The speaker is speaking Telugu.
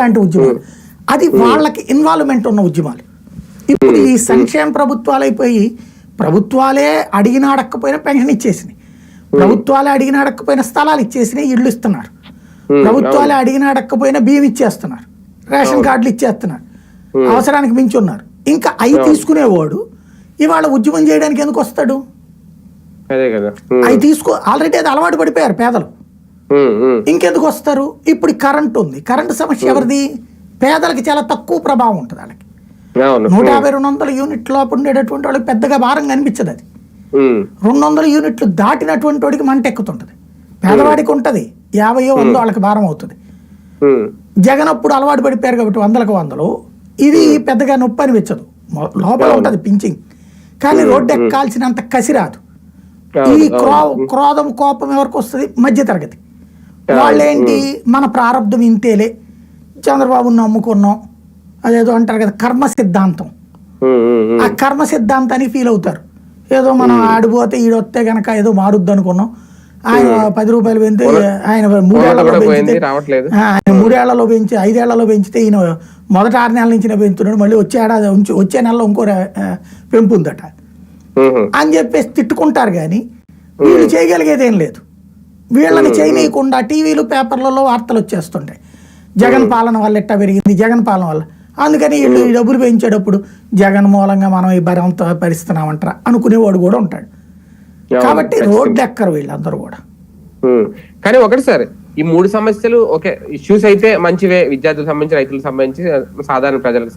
ఇట్లాంటి ఉద్యమాలు. అది వాళ్ళకి ఇన్వాల్వ్మెంట్ ఉన్న ఉద్యమాలు. ఇప్పుడు ఈ సంక్షేమ ప్రభుత్వాలు అయిపోయి ప్రభుత్వాలే అడిగిన అడగకపోయినా పెన్షన్ ఇచ్చేసినాయి. ప్రభుత్వాలే అడిగిన అడగకపోయినా స్థలాలు ఇచ్చేసినాయి ఇళ్ళు ఇస్తున్నారు. ప్రభుత్వాలే అడిగిన అడగకపోయినా బియ్యం ఇచ్చేస్తున్నారు. రేషన్ కార్డులు ఇచ్చేస్తున్నారు. అవసరానికి మించి ఉన్నారు ఇంకా అవి తీసుకునేవాడు ఇవాళ ఉద్యమం చేయడానికి ఎందుకు వస్తాడు? అవి తీసుకో ఆల్రెడీ అది అలవాటు పడిపోయారు పేదలు. ఇంకెందుకు వస్తారు? ఇప్పుడు కరెంట్ ఉంది. కరెంట్ సమస్య ఎవరిది? పేదలకి చాలా తక్కువ ప్రభావం ఉంటుంది వాళ్ళకి. నూట యాభై రెండు వందల యూనిట్ లోపు ఉండేటటువంటి వాళ్ళకి పెద్దగా భారం కనిపించదు అది. రెండు వందల యూనిట్లు దాటినటువంటి వాడికి మంట ఎక్కుతుంటుంది. పేదవాడికి ఉంటుంది. యాభై వందో వాళ్ళకి భారం అవుతుంది. జగన్ అప్పుడు అలవాటు పడిపోయారు కాబట్టి వందలకు వందలు. ఇది పెద్దగా నొప్పి అనిపించదు. లోపల ఉంటుంది పించింగ్ కానీ రోడ్డు ఎక్కాల్సినంత కసి రాదు ఈ క్రో క్రోధం కోపం ఎవరికి వస్తుంది? మధ్య తరగతి వాళ్ళేంటి? మన ప్రారంధం ఇంతేలే. చంద్రబాబుని నమ్ముకున్నాం. అదేదో అంటారు కదా కర్మ సిద్ధాంతం. ఉమ్, ఉమ్, ఆ కర్మ సిద్ధాంతానికి ఫీల్ అవుతారు. ఏదో మనం ఆడిపోతే ఈడొస్తే గనక ఏదో మారుద్ది అనుకున్నాం. ఆయన పది రూపాయలు పెంచి ఆయన మూడేళ్ళలో పెంచితే ఆయన మూడేళ్ళలో పెంచి ఐదేళ్ళలో పెంచితే ఈయన మొదట ఆరు నెలల నుంచి పెంచుతున్నాడు. మళ్ళీ వచ్చే ఏడాది వచ్చే నెలలో ఇంకో పెంపు ఉందట. అని చెప్పేసి తిట్టుకుంటారు కానీ వీళ్ళు చేయగలిగేది ఏం లేదు. వీళ్ళని చేయనీయకుండా టీవీలు పేపర్లలో వార్తలు వచ్చేస్తుంటాయి. జగన్ పాలన వల్ల ఎట్టా పెరిగింది? జగన్ పాలన వల్ల. అందుకని వీళ్ళు డబ్బులు పెంచేటప్పుడు జగన్ మూలంగా మనం ఈ భరంతో భరిస్తున్నామంటారా అనుకునేవాడు కూడా ఉంటాడు. కాబట్టి రోడ్డు ఎక్కరు వీళ్ళందరూ కూడా. కానీ ఒకటి సార్ ఈ మూడు సమస్యలు ఓకే ఇష్యూస్ అయితే మంచివే. విద్యార్థులకు సంబంధించి రైతులకు సంబంధించి సాధారణ ప్రజలకు